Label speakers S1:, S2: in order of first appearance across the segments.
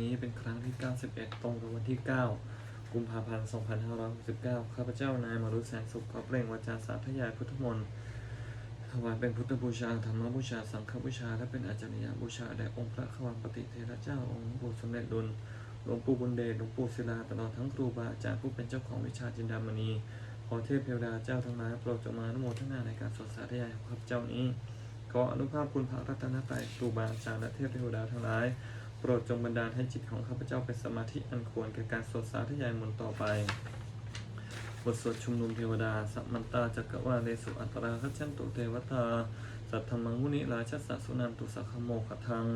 S1: นี้เป็นครั้งที่ 91 ตรงกับวันที่ 9 กุมภาพันธ์ 2569 ข้าพเจ้านายมารุแสงสุขขอเปล่งวาจาสาธยายพุทธมนต์ถวายเป็นพุทธบูชาธรรมบูชา สังฆบูชา และเป็นอาจารยบูชาแด่องค์พระขวังปฏิเทระเจ้า องค์ปู่สมเด็จดุลหลวงปู่บุญเดชหลวงปู่ศิลาตลอดทั้งครูบาอาจารย์ผู้เป็นเจ้าของวิชาจินดามณี ขอเทพเทวดาเจ้าทั้งหลายโปรดจงมาอนุโมทนาในการสวดสาธยายของข้าพเจ้านี้ขออนุภาพคุณพระรัตนตรัยครูบาอาจารย์และเทพเทวดาทั้งหลาย โปรดจงบันดาลให้จิตของข้าพเจ้าเป็นสมาธิอันควรแก่การสวดสาธยายมนต์ต่อไป บทสวดชุมนุมเทวดา สัมมันตาจักรวาเลสุอัตราคัจฉันตุเทวตา สัทธรรมังมุนิราชสัสสุนันตุสัคขโมขทัง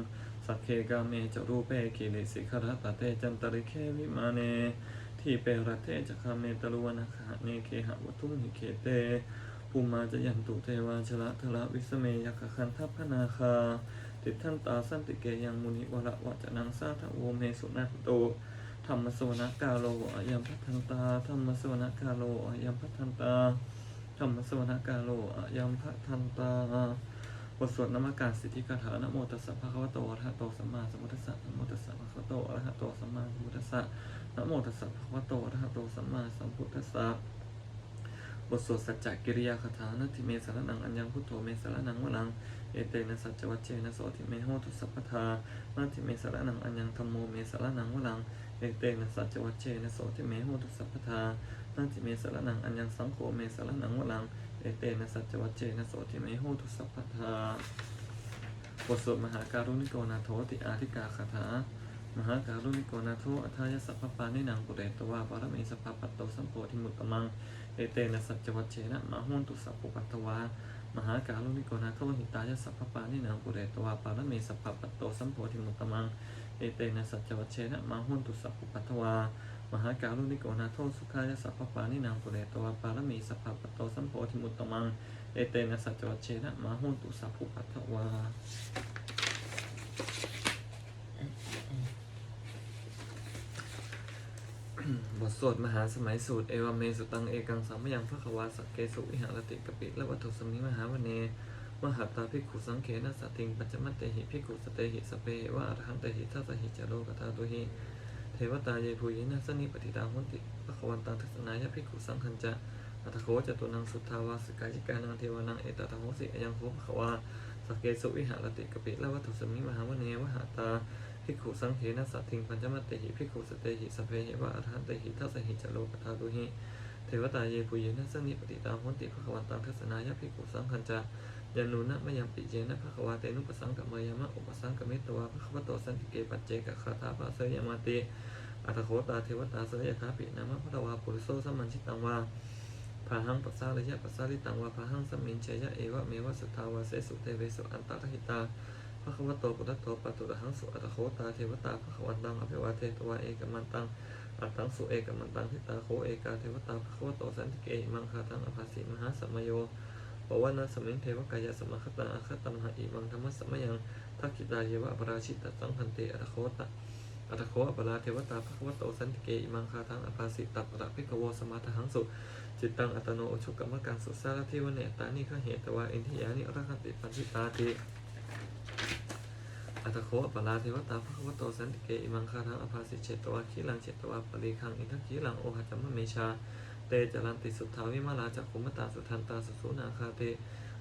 S1: สักเคกาเมจรูปเปกิเลสิขรตเตจันตริเควิมาเน ทีเปรเทจะคาเมตลวนาคาเนเคหะวัตุมหิเคเตภูมาจะยันตุเทวาชละทละวิสเมยคคันทัพพนาคา ติดท่านตาสันติเกยังมุนิวระวะจะนังสาทะโวเมสุนัตโตธรรมสวนกาโลอายัมพัทันตาธรรมสวนกาโลอายัมพัทันตาธรรมสวนกาโลอายัมพัทันตาบทสวดนามการสิทธิคาถานโมตัสสะภะคะวะโตอะระหะโตสัมมาสัมพุทธัสสะนะโมตัสสะภะคะวะโตอะระหะโตสัมมาสัมพุทธัสสะนโมตัสสะภะคะวะโตอะระหะโตสัมมาสัมพุทธัสสะบทสวดสัจจกิริยาคาถานาทิเมสารนังอัญญังพุทโธเมสารนังวลัง เอเตนะสัจจวัชเชนะโสทิเมโหตุสัพพทานาทิเมสารนังอัญญังธรรมโมเมสารนังวลังเอเตนะสัจจวัชเชนะโสทิเมโหตุสัพพทานาทิเมสารนังอัญญังสังโฆเมสารนังวลังเอเตนะสัจจวัชเชนะโสทิเมโหตุสัพพทาบทสวดมหาการุณิโกนาโทติอาธิกาคาถามหาการุณิโกนาโทอัทายสัพพปานินังปุเรตวาปรเมสพพปัตโตสัมโพธิมุตตมัง เอเตนะสัจจวัชเชนะมหุนตุสัพพุปัตตวา มหาการุณิโกนาโทหิตายสัพพปานินางปุเรตวาปารเมสัพพปัตโตสัมโพธิมุตตมัง เอเตนะสัจจวัชเชนะมาหุนตุสัพพุปัตวามหาการุณิโกนาโทสุขายสัพพปานินางปุเรตวาปารเมสัพพปัตโตสัมโพธิมุตตมัง เอเตนะสัจจวัชเชนะมาหุนตุสัพพุปัตตวา บทสวดมหาสมัยสูตรเอวเมสุตังเอกังสัมยังพระควาสักเกสุวิหารติกปิและวัตถุสมิงมหาวเนมหัตตาภิกขุสังเขนะสติงปัจจมัตเตหิภิกขุสเตหิสเปวะอรหันเตหิทัสสหิจโลกตาตุหิเทวตาเยภูยินะสนิปฏิตาหุนติพระควันตังทัศนายะภิกขุสังคัญจะอัตโคจตุนังสุทธาวาสกายิกานังเทวานังเอตตะโหสิอยังโคภควาสักเกสุวิหารติกปิและวัตถุสมิงมหาวเนวหัตตา ภิกขุสังเขนะสัตถิงปัญจมัตเตหิภิกขุสเตหิสพเพหิวะอรหันเตหิทัสสหิจโลกธาตุหิเทวตาเยปุเยนะสันนิปติตาโหนติภควันตังทัศนายะภิกขุสังคัญจายานุนะมยังปิเยนะภควาเตนุปสังกมยามะอุปสังกเมตตวาภควโตสันติเกปัจเจกคาถาภาเสยมาติอัตโคตาเทวตาเสยคาปินามะพระวาปุริโสสัมมันชิตังวาพาหังปัสสาระยะปัสสาลิตังวาพาหังสัมมินเชยะเอวะเมวะสุทาวาเสสุเตเวสุอันตะหิตา พระคัมภโตปุตตโตปัตตุระหังสุอัตโคตาเทวตาพระควันตังอภิวาเทตวาเอกมันตังอัตตังสุเอกมันตังทิตาโคเอกาเทวตาพระคัมภโตสันติเกอิมังคาตังอภาสิมหาสมโยปวันสมิงเทวกายสมคตังอาคตัมหาอิมังธรรมสมยังทักขิตาเยวะปราชิตตังพันเตอัตโคตะอัตโคอปราเทวตาพระคัมภโตสันติเกอิมังคาตังอภาสิตัประภิกโวสมาทหังสุจิตตังอัตโนอุชุกรรมกังสุสารเทวเนตานิขเหตวาอินทิยานิอรหันติปัญจิตาติ อัตโคปลาเทวตาภควโตสันติเกอิมังคาทังอภาสิเชตวาขีลังเชตวาปริคังอิทักขีลังโอหัจมะเมชา เตจรันติสุทธาวิมาลาจักขุมตาสุทันตาสุสุนาคาเต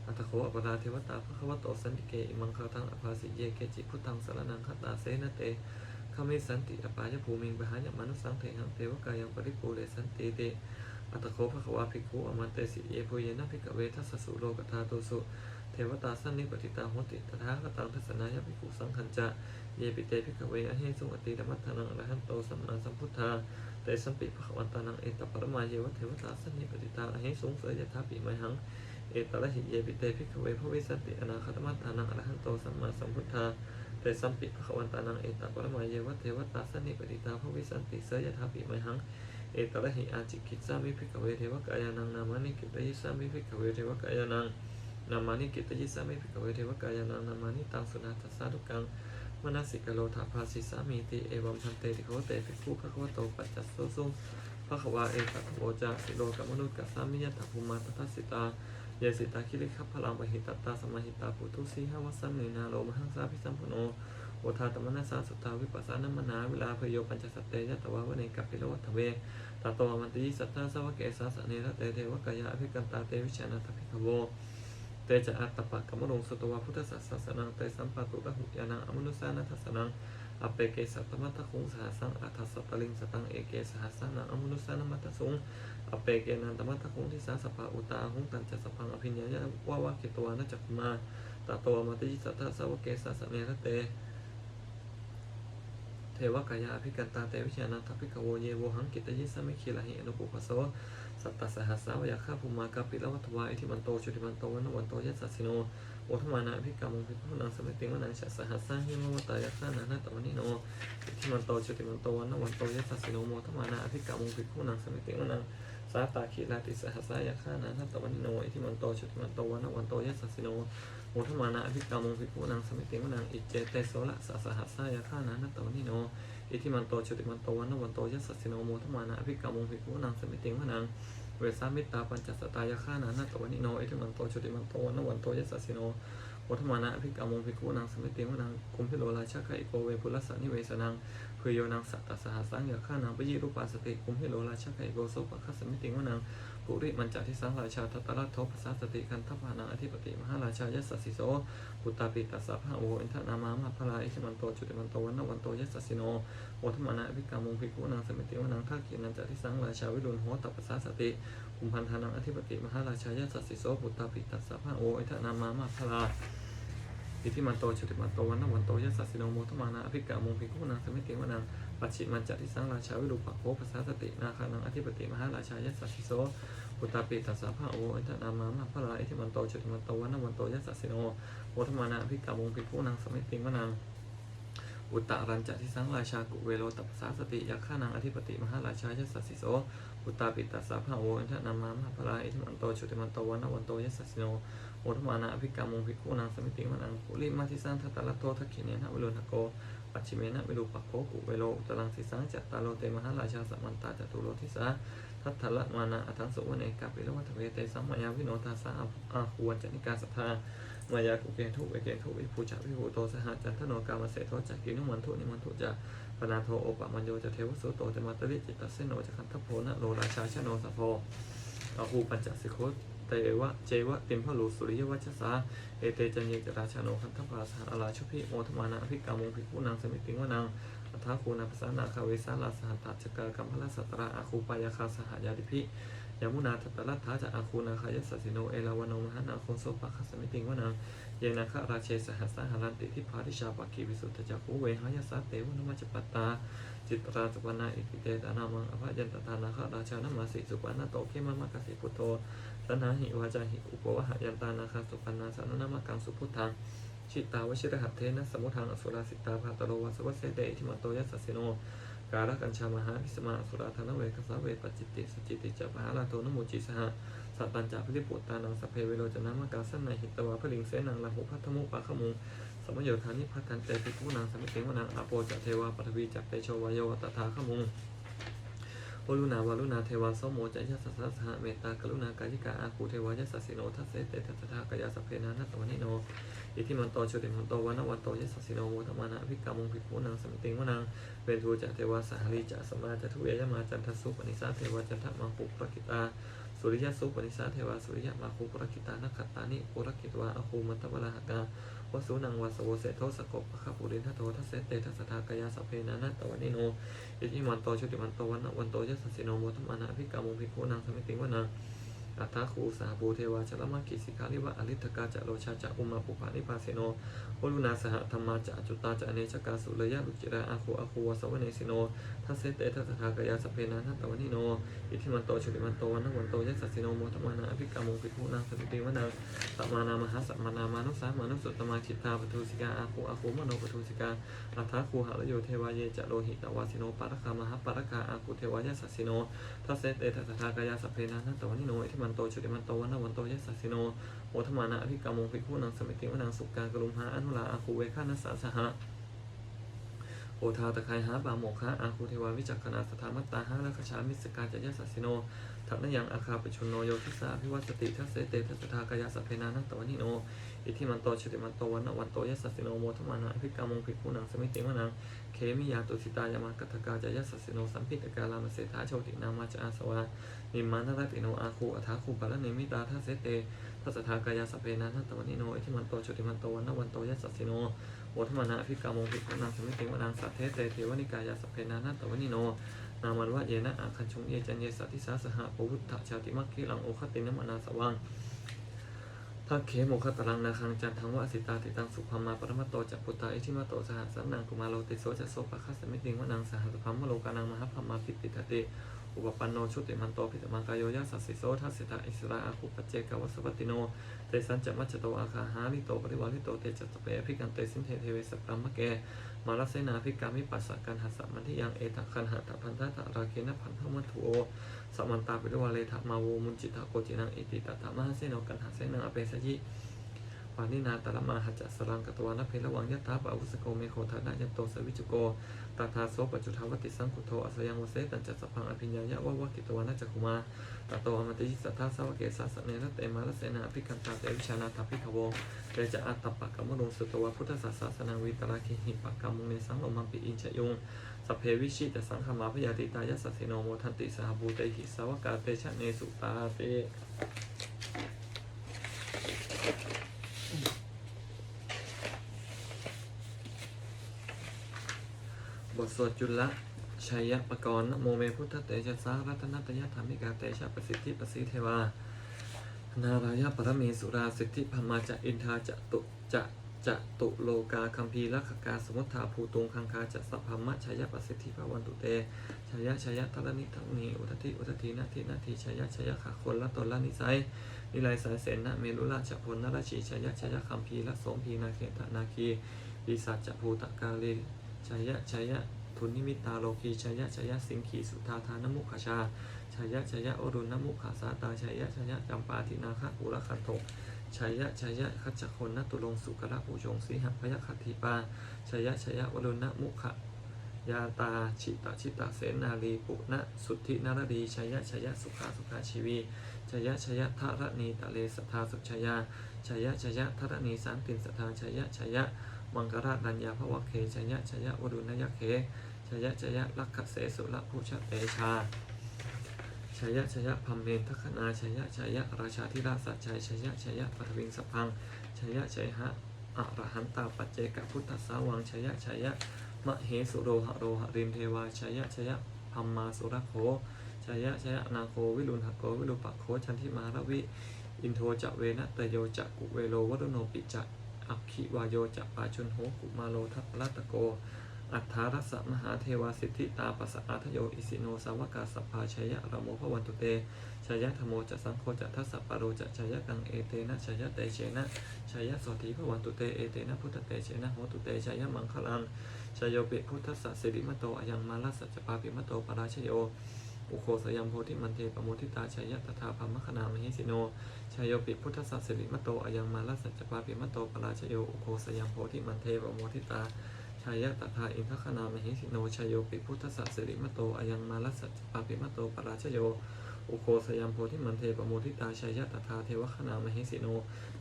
S1: อัตโคปลาเทวตาภควโตสันติเกอิมังคาทังอภาสิเยเกจิพุทธังสารนังคตาเสนเตขมิสันติอปายภูมิงปหายมนุสังเถหังเทวกายังปริปูเรสันติเต อัตโคภควาภิกขุอมันเตสิเยโพเยนะภิกขเวทัสสุโลกธาตุสุเทวตาสันนิปติตาโหติตถาคตังทัศนายภิกขุสังคัญจะเยปิเตภิกขเวอเหสุงอติธรรมัทนังอรหันโตสัมมาสัมพุทธาเตสัมปิภควันตานังเอตปรมาเยวะเทวตาสันนิปติตาอเหสุงเสยยถาปิไมหังเอตระหิเยปิเตภิกขเวภวิสติอนาคตมัตตานังอรหันโตสัมมาสัมพุทธาเตสัมปิภควันตานังเอตปรมาเยวะเทวตาสันนิปติตาภวิสันติเสยยถาปิไมหัง เอตระหิอาจิกิจสามิภิกขเวเทวกายานังนามานิกิตยิสามิภิกขเวเทวกายานังนามานิกิตยิสามิภิกขเวเทวกายานังนามานิตังสุนาทัสสาทุกังมนัสสิกโลถาภาสิสามีติเอวัมพันเตติโคเตภิกขุภควโตปัจจัสโสสุภควาเอกขโวจาสิโลกัมมนุษย์กัสสามิยะถาภูมาตทัสสิตาเยสิตาคิริขัพพลังปหิตตาสมาหิตาปุตุสีหวัสสามีนาโลมหังสาพิสัมปโน โอทาตมนัสสาสุตตาวิปัสสานมนาเวลาเพโยปัญจสัตเตยะตวะวเนกัปปิโลวัตเวตาโตมันติสัตตาสวะเกสาสเนระเตเทวกายะอภิกันตาเตวิชานาทภิกโวเตจะอัตตปะกมมรงสุตวาพุทธศาสนังเตสัมปะตุระหุยานังอมนุสานัทสนังอเปเกสัตตมัตตคุงสหสังอัทธสัตตลิงสตังเอเกสหสังนังอมนุสานัมัตตสุงอเปเกนันตมัตตคุงทิสาสภาอุตาหุงตันจัสพังอภิญญายะวาวากิตวานะจักมาตาโตมัตติสัตตะสาวเกสาสเนรเต วกายาภิกันตาเตวิชานังทัพพิกโวเยโวหังกิตยิสมิคิลาหิอนุปุปโสสัตตสหัสสาวยาข้าภูมากัปปิลวัตวาอิทิมันโตชุติมันโตวันวันโตยัสสิโนโอทมานาภิกามุภิกขุนังสมิติวนังชัสสหัสสาหิมวตายาข้านานาตวนิโนอิทิมันโตชุติมันโตวันวันโตยัสสิโนโมทมานาภิกามุภิกขุนังสมิติวนังสาตาคิลาติสหัสสายาข้านานาตวนิโนอิทิมันโตชุติมันโตวันวันโตยัสสสิโน โอทมานาภิกามุภิกขุนังสมิติวนังอิเจเตโสละสสหัสสายาข้านานาตวนิโนอิทิมันโตชุติมันโตวันนวันโตยัสสสิโนโมทมานะอภิกามงภิกขุนังสมิติงวนังเวสามิตตาปัญจสตายาข้านานาตวันิโนอิทิมันโตชุติมันโตวันนวันโตยัสสสิโนโมทมานะอภิกามงภิกขุนังสมิติงวนังกุมพิโลราชาคะอิโกเวปุรัสสนิเวสนัง เพยโยนังสัตตสหัสังยข้านางปยิรูปาสติกุมพิโลราชาคะอิโกโสปะคัสมิติงวนังปุริมันจาทิสังราชาทัตตรัทปัสสะสติคันทัพานังอธิปติมหาราชายัสสิโสปุตตาปิตัสสะพะโออินทนามามาพลาอิทิมันโตจุติมันโตวันนวันโตยัสสิโนโอธรรมานะอภิกามุงภิกขุนางสมิติวนังท่ากินันจะที่สังราชาวิรุณโหตัปปสาสติคุมพันธานังอธิปติมหาราชายาสัสสิโสปุตตาปิตัสสะพะโออิทนามามาพลา อิทิมันโตชติมันโตวันนวันโตยัสสสิโนโมธรรมานะอภิกามุงภิกขุนางสมิติวนังปัจฉิมันจะที่สังราชาวิรุปะโหปสาสตินาคานังอธิปติมหาราชายาสัสิโสปุตตาปิตัสสะพะโออิทนามามาพลาอิทิมันโตชติมันโตวันนวันโตยัสสสิโนโมธรรมานะอภิกามุงภิกขุนางสมิติวนังอุตตรัญจะที่สังราชากุเวโรตัปสาสติยักขานังอธิปติมหาราชายัสสสิโสอุตตาปิตัสสะภะโวอินทนามามหาพลาอิทิมันโตชุติมันโตวันนวันโตยัสสสิโน โอทมานะอภิกามุงภิกุนังสมิติมันังปุริมาทิสังทัตตะละโตทักขิเนนะวิโรทโกปัจฉิเมนะวิรูปโคกุเวโรอุตรังสิสังจัตตาโลเตมหาราชาสัมมันตาจตุโลทิสาทัตถะละมานะอัทังสุวเนกาปิโลวัตเวเตสัมมายาวิโนทาสาอาควันจนิกาสัทธามายากุเกทุเวเกทุวิภูจาวิภูโตสหจันทโนกามเสโทจักกินุมันทุนิมันทุจะปนาโทโอปะมัญโยจะเทวสุโตจะมาตริจิตตเสโนจะคันทโพนะโลราชาชโนสะโพอาหูปัญจสิโค เตวะเจวะติมพะลูสุริยวัชสาเอเตจันเยจราชาโนคันทปาสหอาราชุพิโมทมานาภิกามงภิกุนางสมิติงวนังอัฐาคูนาภาษานาคาเวสาลาสหัตถจกากัมพลสัตราอาคูปายาคาสหายาดิพิยามุนาทัตตลัทาจะอาคูนาคายสัสสิโนเอลาวโนมหานาโคโซปะคัสมิติงวนังเยนาคราเชสหัสหารันติทิพาริชาปักขีวิสุทธจักขุเวหายสัตเตวนมัจจปัตาจิตราสุปนาอิติเตตานามังอภยันตตานาคราชานามาสิสุปนาโตเขมามะกสิพุโธ สนาหิวาจาหิอุปวะหยันตานาคาสุปนนาสานนามกังสุพุทธังชิตาวชิรหัตเทนะสมุทังอสุราสิตาภาตโรวาสวัสเสเตอิทิมันโตยัสสสิโนการละกัญชามหาพิสมาสุราธนเวกัสเวปัจจิติสจิติจัปหาลาโตนโมจิสหะสัตตัญจาพิริปุตตานังสเพเวโรจนามกาสันในหิตวาพลิงเสนังลาหุพัทธมุปะขมุงสมโยธานิพัทธันเตปิกุนังสมิติงวนังอาโปจะเทวาปฐวีจักเตโชวายโยตถาขมุง วลุณาวาลุณาเทวาโสโมจะยัสสะสหเมตตากรุณากายิกาอาคูเทวายัสสิโนทัสเสเตทัตถากายาสพเพนานัตตวนิโนอิทิมันโตชุติมันโตวันวันโตยัสสิโนโมทมานะภิกามุงภิกขุนังสมิติงวนังเป็นทูจะเทวาสหรีจะสมาจะทุเวยมาจันทสุปนิสาเทวาจันทมังปุปรกิตาสุริยสุปนิสาเทวาสุริยมาคุปรกิตานักขตานิปุรกิตวาอคูมัตตวราหกา วสุนังวาสโวเสโทสกปะคปุรินทโททัสเสเตทัสทากายาสเพนานาตวนิโนยิทิมันโตชุติมันโตวันวันโตยัสสิโนโมทมานาภิกามุภิกขุนังสมิติวนัง อัตถคูสาภูเทวาชลมากิสิกาลิวะอริทกาจะโลชาจะอุมาปุปานิพาเสโนวลุนาสหธรรมาจะจุตาจะอเนชกาสุเลยะลุจิระอาคูอาคูวสวเนสิโนทัสเสเตทัสทากายาสเพนานัตตวนิโนอิทิมันโตชุติมันโตวันนวันโตยัสสิโนโมทมานาอภิกามุงภิกขุนางสติติวนาสัมมานามหาสัมมานามานุสามานุสุตตมาจิตตาปทุสิกาอาคูอาคูมโนปทุสิกาอัตถคูหะระโยเทวาเยจะโลหิตวาสิโนปารคามหาปารคาอาคูเทวายัสสิโนทัสเสเตทัสทากายาสเพนานัตตวนิโนอิทิมันโตจุติมันโตวันวันโตยะสสสิโนโอทมานะอภิกามงภิกขุนังสมิติวนังสุกากรุมหาอนุลาอาคูเวฆานัสสะสหะโอทาตะไครหาบาโมคะอาคูเทวาวิจักขณาสถามัตตาหะและขชามิสกาจยะสัสสิโนทัตนยังอาคาปชุนโนโยทิสาพิวัสติทัสเสเตทัสทากายสัพเพนานัตตวนิโน อิทิมันโตชติมันโตวันนวันโตยัสสสิโนโมทมานะพิกามงพิกุนังสมิติวนังเคมิยาตุสิตายามากัตกาจายัสสสิโนสัมพิตกาลามเสถาโชตินามาจอาสวานิมมานรติโนอาคูอัฐาคูปะละเนมิตาทัสเสเตทัสทากายาสเพนานัตตวันิโนอิทิมันโตชติมันโตวันนวันโตยัสสสิโนโมทมานะพิกามงพิกุนังสมิติวนังสัทเทเตเทวนิกายาสเพนานัตตวันิโนนามันวะเยนะอาคันชงเยจันเยสัติสาสหะปวุฒชาติมัคคิลังโอคตินมนาสวัง ทักเขโมคตรังนาคังจันทังวะสิตาติตังสุภามาปรมัตโตจักพุตตาอิทิมาโตสหัสสันนังกุมาโลติโสจะโสปะคัสสมิติงวะนังสหัสพัมมโลกานังมหาพัมมาปิติตติ อุปปันโนชุติมันโตพิตมังกายโยยัสสสิโสทัสสิตาอิสราอาคุปเจกวัสวัตติโนเตสันจะมัจจโตอาคาหาลิโตปริวาลิโตเตจัตเปพิกันเตสินเทเทเวสปรัมมะเกมาลเสนาพิกามิปัสสะกันหัสสะมันทิยังเอตังคันหะตพันธะตะราเคนะพันธมัตถุโอสัมมันตาปิรวาเลทะมาโวมุนจิตะโกจินังอิติตะถามหาเสโนกันหาเสนังอเปสยิานินาตละมาหัจจสรังกตวานเพลวังยะตาปะอุสโกเมโคทานะยันโตสวิจุโกตาทาโสปจุทาวติสังคุโทอสยังวเสตันจัสพังอภิญญายะวะวะกิตวานะจักคุมาตาโตอมติยิสัทธาสวะเกสัสเนนะเตมาลเสนาภิกันตาเตวิชานาทัพพิทโวเตจะอัตตปะกัมมโนสุตวะพุทธศาสนาวิตราคิหิปะกัมมุเนสังโอมังปิอินชยุงสัพเพวิชิตสังขมาพยาติตายะสัสสิโนโมทันติสหบูเตหิสาวกาเตชะเนสุตาเต สดจุลชัยปกรณ์โมเมพุทธเตชะสารัตนตยธรรมิกาเตชะประสิทธิประสิทธิเทวา นารายปรเมสุราสิทธิพมาจะอินทาจะตุจะจะตุโลกาคัมภีลักกาสมุทธาภูตุงคังคาจะสัพพมะชัยประสิทธิภวันตุเตชัยชัยทรณิทังนีอุทธิอุทธินาทินาทีชัยชัยขาคนละตนละนิสัยนิไลสายเสนนะเมรุราชพลนราชีชัยชัยคัมภีละสมพีนาเขตนาคีปีศาจจะภูตกาลีชัยยะชัยยะ ทุนนิมิตาโลกีชยยะชยยะสิงขีสุธาทานมุขชาชยยะชยยะอรุณนมุขาสาตาชยยะชยยะจำปาทินาคะอุรคันโทชัยยะชยยะคัจจคนนตุลงสุกระภูชงสีหพยคัตถิปาชยยะชยยะวรุณมุขยาตาชิตาชิตาเสนาลีปุณสุทธินารดีชยยะชยยะสุขาสุขาชีวีชยยะชยยะทารณีตะเลสทาสุชยาชยยะชยยะทารณีสันตินสัทาชยยะชยยะมังกราดัญญาภวะเคชยะชยะวดุนยะเค ชยะชยะลักขเสสุละภูชะเตชาชยะชยะพัมเมนทคนาชยะชยะราชาธิราชสัจชัยชยะชยะปฐวิงสพังชยะชยหะอรหันตาปัจเจกพุทธสาวังชยะชยะมะเหสุโรหะโรหะริมเทวาชยะชยะพัมมาสุรโคชยะชยะนาโควิรุณหโกวิรุปะโคชันทิมาระวิ อินโทจะเวนะตโยจะกุเวโลวัตโนปิจะอัคคิวายโยจะปาชนโหกุมาโลทัพพลัตตโก อัฏฐารัสมหาเทวาสิทธิตาปัสสะอาทโยอิสิโนสาวกาสัพพาชัยยะระโมพวันตุเตชัยยะธโมจะสังโฆจะทัสสะปะโรจะชัยยะกังเอเตนะชัยยะเตเชนะชัยยะสติพวันตุเตเอเตนะพุทธเตเชนะโหตุเตชัยยะมังคลังชัยโยปิพุทธัสสะสิริมโตอายังมาลัสสะจปาปิมโตปราชโยอุโคสยัมโพธิมันเทปโมทิตาชัยยะตถาพมคณามหิสิโนชายโยปิพุทธสัสสิริมโตอายังมาลสัจจปาปิมโตปราชโยอุโคสยังโพธิมันเทวโมทิตา ชายะตถาอินทคณามหิสิโนชายโยปิพุทธสัสสิริมโตอายังมาลสัจปาปิมโตปราชโย อุโคสยังโพธิมันเทปโมทิตาชายะตถาเทวคณามหิสิโน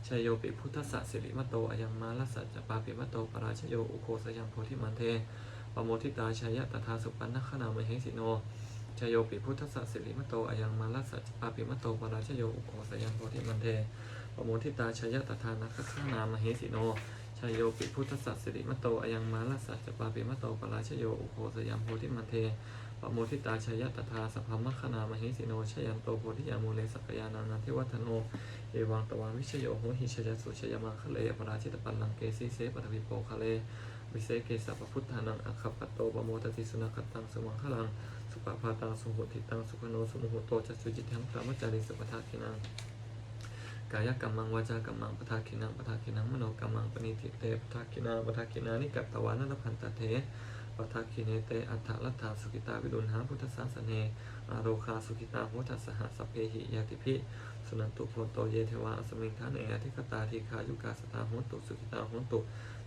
S1: ชายโยปิพุทธสัสสิริมโตอายังมาลสัจปาปิมโตปราชโย อุโคสยังโพธิมันเทปโมทิตาชายะตถาสุปันนคณามหิสิโนชโยปิพุทธสัสสิริมโตอายังมาลัสสัจปาปิมโตปราชโย อุโคสยังโพธิมันเทปโมทิตาชยะตถานัคขนามเหสิโน ชโยปิพุทธสัสสิริมโตอยังมาลัสสัจปาปิมโตปราชโยอุโคสยังโพธิมันเทปโมทิตาชยตถาสัพพมคณามเหสิโนชยันโตโพธิยามูเลสักยานานันทิวัฒโน เอวังตวาวิชโยโหหิชยสุชยมังคะเลปราชิตปัลลังเกสีเสปฐวิโปคะเลวิเศษเกสัพพุทธานังอัคคปโตปโมตติสุนัขตังสมังคลัง สุปภาตังสุหุติตังสุขโนสุมุหุโตจัสุจิตทังพระมัจาริสุปทาคินัง กายกรรมังวาจากรรมังปทาคินังปทาคินังมโนกรรมังปณิทิเตปทาคินาปทาคินานิกัตตวานันพันตเทปทาคิเนเตอัฏฐลัทธาสุกิตาวิรุณหาพุทธสาสเนอาโรคาสุกิตาโหทัสหสพเพหิยาติพิสุนันตุโพโตเยเทวาอสมิงทานเอธิคตาทีคายุกาสตาโหนตุสุขิตาโหนตุ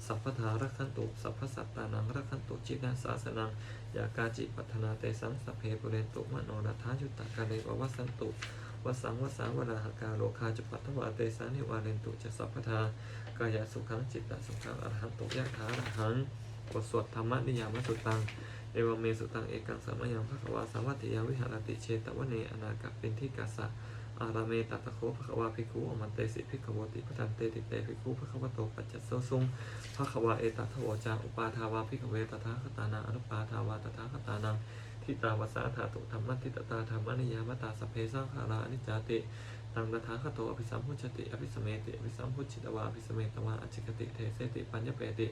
S1: สัพพทารักขันตุสัพพสัตตานังรักขันตุจินาสาสนังยากาจิปัฒนาเตสังสพเพปุเรนตุมโนนัทายุตตะกาเนววัสันตุ วสังวสาวราหกาโลคาจุปัทวาเตสานิวาเรนตุจะสัพพทากายสุขังจิตตสุขังอรหันตุยะถาอรหังบทสวดธรรมนิยามสุตัง เอวเมสุตังเอกังสามยังภควาสาวัติยาวิหารติเชตวเนอนาคเป็นที่กัสะอารามตัตโคภควาภิกขุอมันเตสิภิกขวติพทันเตติเตภิกขุภควโตปัจจัสโซซุงภควาเอตัทโวจาอุปาทาวาภิกขเวตถาคตานาอนุปาทาวาตถาคตานัง ทิตาวสาธาตุธรรมทิตตาธรรมนิยามตาสเพสังขาราอนิจจาติตังตถาคตอภิสัมพุชติ อภิสเมติ อภิสัมพุชิตวาอภิสเมตวาอจิกติเทเสติปัญญเปติ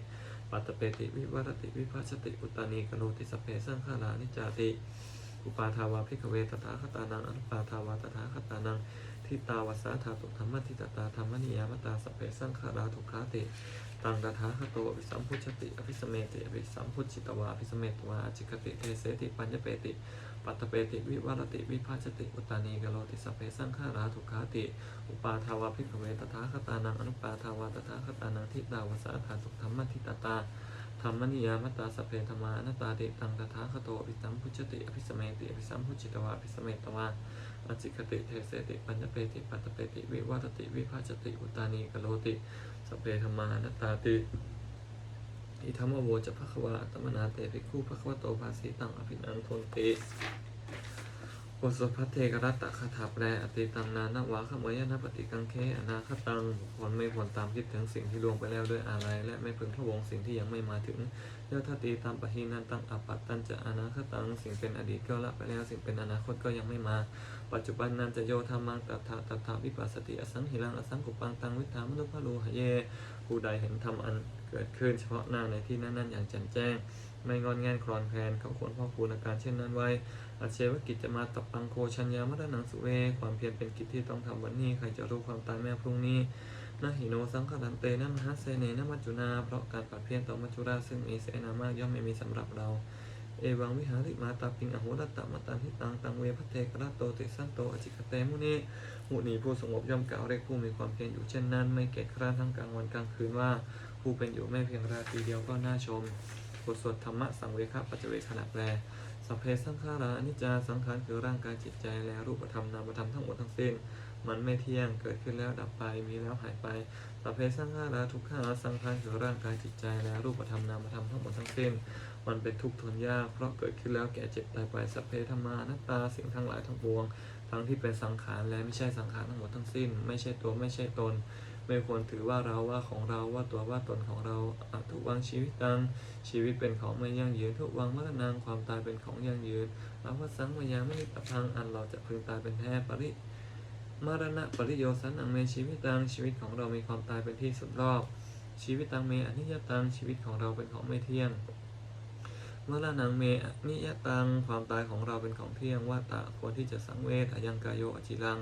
S1: ปัตเปติวิวัรติวิภัชติอุตานีกโนติสเพสังขารานิจจาติอุปาทาวาภิกเวตถาคตานังอนุปาทาวาตถาคตานังทิตาวสาธาตุธรรมทิตตาธรรมนิยามตาสเพสังขาราทุกขาติ ตังตถาคโตอภิสัมพุชติอภิสเมติอภิสัมพุชิตวาอภิสเมตวาอจิกติเทเสติปัญญเปติปัตตเปติวิวัรติวิภัชติอุตานีกโลติสพเพสังขาราทุกขาติ อุปาทาวาภิกขเวตถาคตานังอนุปาทาวาตถาคตานังทิตาวสาธาตุธรรมทิตตาธรรมนิยามตาสเพธรรมานาตาเดตังตถาคโตอภิสัมพุชติอภิสเมติอภิสัมพุจิตวาอภิสเมตวา อจิคติเทเสติปัญญเปติปัตตเปติวิวัตติวิภาจติอุตานีกโลติสเปธมานตาติอิธรรมโวจะภควาตมนาเตภิกขุภควโตภาสีตังอภินันทนติ บทสวดพเทกรัตตะคาถาแปลอติตังนานวะขมยนะปฏิกังเคอนาคตังบุคคลไม่ควรตามคิดถึงสิ่งที่ล่วงไปแล้วด้วยอะไร และไม่พึงพะวงสิ่งที่ยังไม่มาถึงยะทตีตามปะหินันตังอปัตตันจะอนาคตังสิ่งเป็นอดีตก็ละไปแล้วสิ่งเป็นอนาคตก็ยังไม่มา ปัจจุบันนันจะโยธามังตัถาตัถาวิปัสสติอสังหิรังอสังกุปังตังวิธามนุภาโลหะเยผู้ใดเห็นธรรมอันเกิดขึ้นเฉพาะหน้าในที่นั้นๆอย่างแจ่มแจ้ง ไม่งอนแงนคลอนแคลนเขาควรพ่อคูณอาการเช่นนั้นไว้ อาเชวกิจจะมาตับปังโคชัญญามรณังสุเว ความเพียรเป็นกิจที่ต้องทำวันนี้ ใครจะรู้ความตายแม้พรุ่งนี้นาหิโนสังขันเตนะมหัสเสเนนะมัจจุนา เพราะการปัดเพียรต่อมัจจุราซึ่งมีเสนามากย่อมไม่มีสำหรับเรา เอวังวิหาริมาตาปิงอโหรตตมตันทิตังตังเวพเทกระโตติสันโตอจิกเตมุนีมุนีผู้สงบย่อมกล่าวเรียกผู้มีความเพียรอยู่เช่นนั้น ไม่เกียจคร้านทั้งกลางวันกลางคืนว่า ผู้เป็นอยู่ไม่เพียงราตรีเดียวก็น่าชมบทสวดธรรมะสังเวคะปัจเจเวขณะแปล สัพเพสังขาราอนิจจาสังขารคือร่างกายจิตใจและรูปธรรมนามธรรมทั้งหมดทั้งสิ้น มันไม่เที่ยงเกิดขึ้นแล้วดับไปมีแล้วหายไปสัพเพสังขาราทุกขาสังขารคือร่างกายจิตใจและรูปธรรมนามธรรมทั้งหมดทั้งสิ้น มันเป็นทุกข์ทนยากเพราะเกิดขึ้นแล้วแก่เจ็บตายไปสัพเพธรรมานัตตาสิ่งทั้งหลายทั้งปวง ทั้งที่เป็นสังขารและไม่ใช่สังขารทั้งหมดทั้งสิ้น ไม่ใช่ตัวไม่ใช่ตน ไม่ควรถือว่าเราว่าของเราว่าตัวว่าตนของเราอะทุกวังชีวิตตังชีวิตเป็นของไม่ยั่งยืนทุกวังมรณงความตายเป็นของยั่งยืนอาวสังมายาไม่ตพังอันเราจะพึงตายเป็นแท้ปริมรณะปริโยสันอังเมชีวิตตังชีวิตของเรามีความตายเป็นที่สุดรอบ ชีวิตตังเมอนิยตังชีวิตของเราเป็นของไม่เที่ยงเมรณังเมอนิยตังความตายของเราเป็นของเที่ยงว่าตะควรที่จะสังเวชอยังกายโยอจิรัง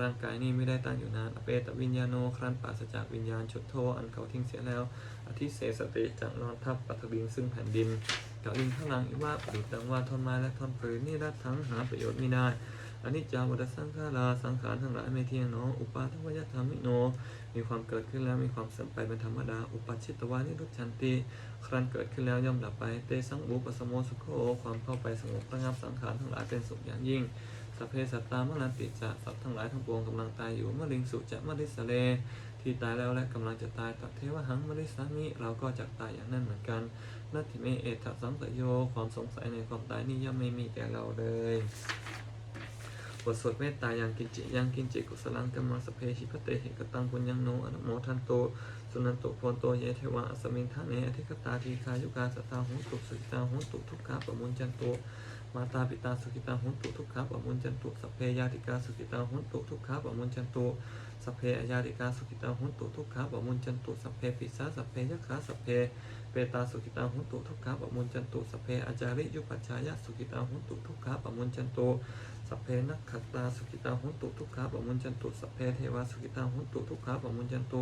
S1: ร่างกายนี้ไม่ได้ตั้งอยู่นานอเปตวิญญาโนครั้นปราศจากวิญญาณชุดโทอันเขาทิ้งเสียแล้ว อธิเสสติจากนอนทับปัทวิงซึ่งแผ่นดินกลิงข้างหลังอีว่าปดิดังว่าทนไม้และทนปืนนี่รัดทั้งหาประโยชน์ไม่ได้อนิจจาวัฏสังขาราสังขารทั้งหลายไม่เที่ยงเนออุปาทวยธรรมิโน มีความเกิดขึ้นแล้วมีความเสื่อมไปเป็นธรรมดา อุปัชชิตวานิรุชันติครั้นเกิดขึ้นแล้วย่อมดับไป เตสังอุปสมโมสุโขความเข้าไปสงบระงับสังขารทั้งหลายเป็นสุขอย่างยิ่ง สัพเพสัตตามรันติจะสัตว์ทั้งหลายทั้งปวงกำลังตายอยู่มะลิงสุจะมะลิสเล ที่ตายแล้วและกำลังจะตายตัดเทวหังมะลิสามิเราก็จะตายอย่างนั้นเหมือนกันนัตถิเมเอตสังตโยความสงสัยในความตายนี่ย่อมไม่มีแก่เราเลยบทสวดเมตตายังกินจิยังกินจิกุสลังกัมมังสเพชิพเตหิกตังปุญญังโนอนุโมทันโตสุนันโตพนโตเยเทวะอสมิงทะเนอธิกตาทีคายุกาสตาหุตุสุตาหุตุทุกขาปะมุนจันโต มาตาปิตาสุขิตาหุนตุทุกขาปมุนจันตุสัพเพยาติกาสุขิตาหุนตุทุกขาปมุนจันตุสัพเพอยาติกาสุขิตาหุนตุทุกขาปมุนจันตุสัพเพปิสาสัพเพยัคขาสัพเพเปตาสุขิตาหุนตุทุกขาปมุนจันตุสัพเพอาจาริยุปัจฉายะสุขิตาหุนตุทุกขาปมุนจันตุสัพเพนักขัตตาสุขิตาหุนตุทุกขาปมุนจันตุสัพเพเทวาสุขิตาหุนตุทุกขาปมุนจันตุ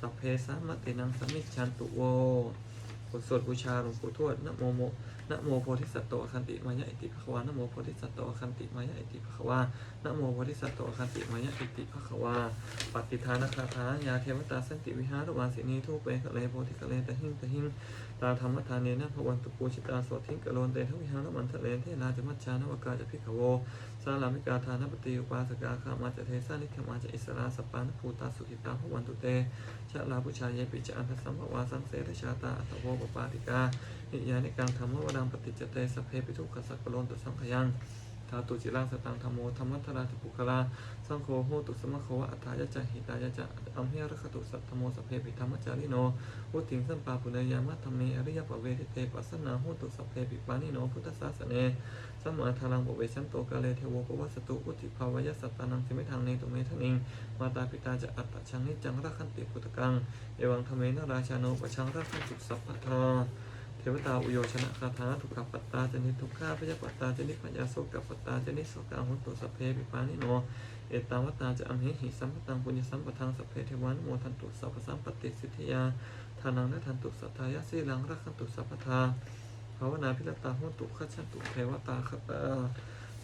S1: สัพเพสามะเตนังสมิจฉันตุโว บทสวดบูชาหลวงปู่ทวดนะโมโมนะโมโพธิสัตว์โตคันติมายะอิติภควานะโมโพธิสัตว์โตคันติมายะอิติภควานะโมโพธิสัตว์โตคันติมายะอิติภควาปฏิทานคาถายาเทวตาสันติวิหารวาสินีทุเปกะเลโพธิกะเลตะหิงตะหิงตาธรรมทานเนนะภวันตุปูชิตาโสทิงกะโลนเตทวิหารมันทะเลเทนาจมัจจานวกาจะพิขโว สารามิกาทานปฏิอุปาสกาขามาจะเทสานิขมาจะอิสราสปานภูตาสุขิตาภวันตุเตชะลาพุชาเยปิจอันทสัมภวาสังเสรชาตาอัตโวปปาติกานิยานิการธรรมวดังปฏิจเตสเพปิทุกขสักกะโลนตุสังขยัง ทาตุจิรังสตังธรรมโมธรรมัทราตุปุคลาสังโฆโหตุสมะโควะอัฏฐายะจะหิตายะจะอัมเหรคตุสัตธรรมโมสพเพปิธรรมจาริโนวุติงสัมปาปุเนยามัตธรรมเมอริยปเวทิเตปัสสนาโหตุสัพเพปิปานิโนพุทธศาสเนสัมมาทารังบเวชันโตกาเลเทโวปวัสตุอุติภาวายสัตตานังสิมิทางเนตุเมทนิงมาตาปิตาจะอัตตชังนิจังรักขันติพุตกังเอวังธรรมเมนราชาโนปชังรักขันตุสัพพทา เทวตาอุโยชนะคาถาทุกขปัตตาจนิทุกขาพยาปัตตาจนิปัญญาโสกปัตตาจนิโสกาหุตุสัพเพปิปานิโน เอตาวตาจะอังเหหิสัมปตังปุญญสัมปทังสเพเทวันโมทันตุสัพพสัมปติสิทธิยาทานังนทันตุสัทธายะสีลังรักขันตุสัพพทาภาวนาพิรตาหุตุขัชันตุเทวตาคตา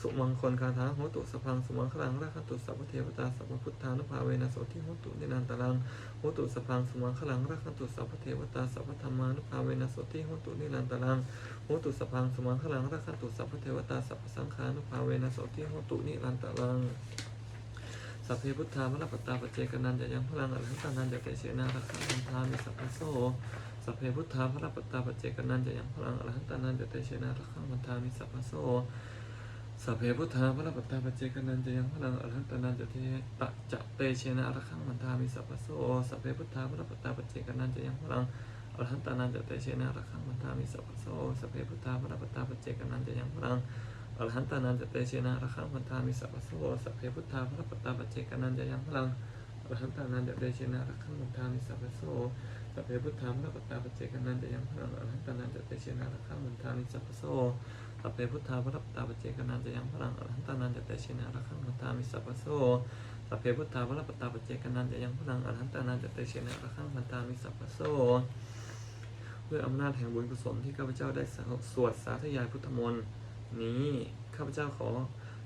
S1: สุมังคลคาถาโหตุสพังสุมังคลังราคตุสัพเทวตาสัพพุทธานุภาเวนะโสทิโหตุนินันตรังโหตุสพังสุมังคลังราคตุสัพเทวตาสัพพธรรมานุภาเวนะโสทิโหตุนินันตรังโหตุสพังสุมังคลังราคตุสัพเทวตาสัพพสังฆานุภาเวนะโสทิโหตุนิรันตรังสัพเพพุทธามรปตตาปเจกนันจะยังพลังอรหันตานันจะเตเชนารักขันธามิสัพพโสสัพเพพุทธาพระปตาปเจกนันจะยังพลังอรหันตานันจะเตเชนะรักขันทามิสัพพโส สัพเพพุทธาพระปัตตาปเจกนันจะยังพลังอรหันตานันจะเทตะจะเตเชนะรักขังมันทามิสัพพโสสัพเพพุทธาพระปัตตาปเจกนันจะยังพลังอรหันตานันจะเตเชนะรักขังมันทามิสัพพโสสัพเพพุทธาพระปัตตาปเจกนันจะยังพลังอรหันตานันจะเตเชนะรักขังมันทามิสัพพโสสัพเพพุทธาพระปัตตาปเจกนันจะยังพลังอรหันตานันจะเตเชนะรักขังมันทามิสัพพโสสัพเพพุทธามรปตตาปเจกนันจะยังพลังอรหันตานันจะเตเชนะระฆังมันทามิสัพพโส สัพเพพุทธามรปตาปเจกันันจะยังพลังอรหันตานันจะเตเชนะระฆังมันทามิสัพพโสสัพเพพุทธามรปตาปเจกันันจะยังพลังอรหันตานันจะเตเชนะระฆังมันทามิสัพพโสด้วยอำนาจแห่งบุญกุศลที่ข้าพเจ้าได้สวดสาธยายพุทธมนต์นี้ข้าพเจ้าขอ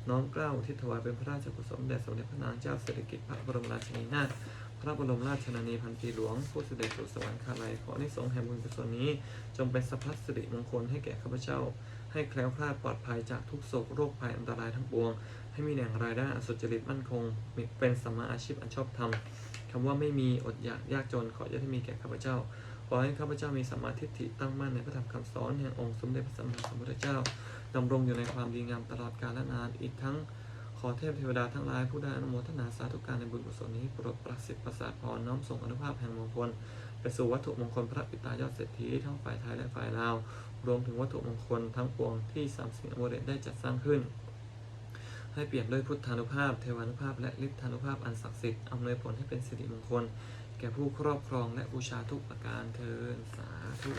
S1: น้อมเกล้าอุที่ถวายเป็นพระราชกุศลแด่สมเด็จพระนางเจ้าสิริกิติ์พระบรมราชินีนาถพระบรมราชชนนีพันปีหลวง ผู้เสด็จสู่สวรรคาลัยขอในสงแห่งบุญกุศลนี้ จงเป็นสัพพัสสิริมงคลให้แก่ข้าพเจ้า ให้แคล้วคลาดปลอดภัยจากทุกโศกโรคภัยอันตรายทั้งปวง ให้มีแหล่งรายได้อันสุจริตมั่นคงเป็นสมมาอาชีพอันชอบธรรมคำว่าไม่มีอดอยากยากจนขออย่าได้มีแก่ข้าพเจ้า ขอให้ข้าพเจ้ามีสัมมาทิฏฐิตั้งมั่นในพระธรรมคำสอนแห่งองค์สมเด็จพระสัมมาสัมพุทธเจ้าดำรงอยู่ในความดีงามตลอดกาลและนานอีกทั้งขอเทพเทวดาทั้งหลายผู้ได้อนุโมทนาสาธุการในบุญกุศลนี้โปรดประสิทธิ์ประสาทพรน้อมส่งอนุภาพแห่งมงคล ไปสู่วัตถุมงคลพระปิตายอดเศรษฐีทั้งฝ่ายไทยและฝ่ายลาว รวมถึงวัตถุมงคลทั้งปวงที่สามสิงห์อมเดตได้จัดสร้างขึ้น ให้เปลี่ยนด้วยพุทธานุภาพ เทวานุภาพ และฤทธานุภาพอันศักดิ์สิทธิ์อำนวยผลให้เป็นสิริมงคล แก่ผู้ครอบครองและบูชาทุกประการเทินสาธุ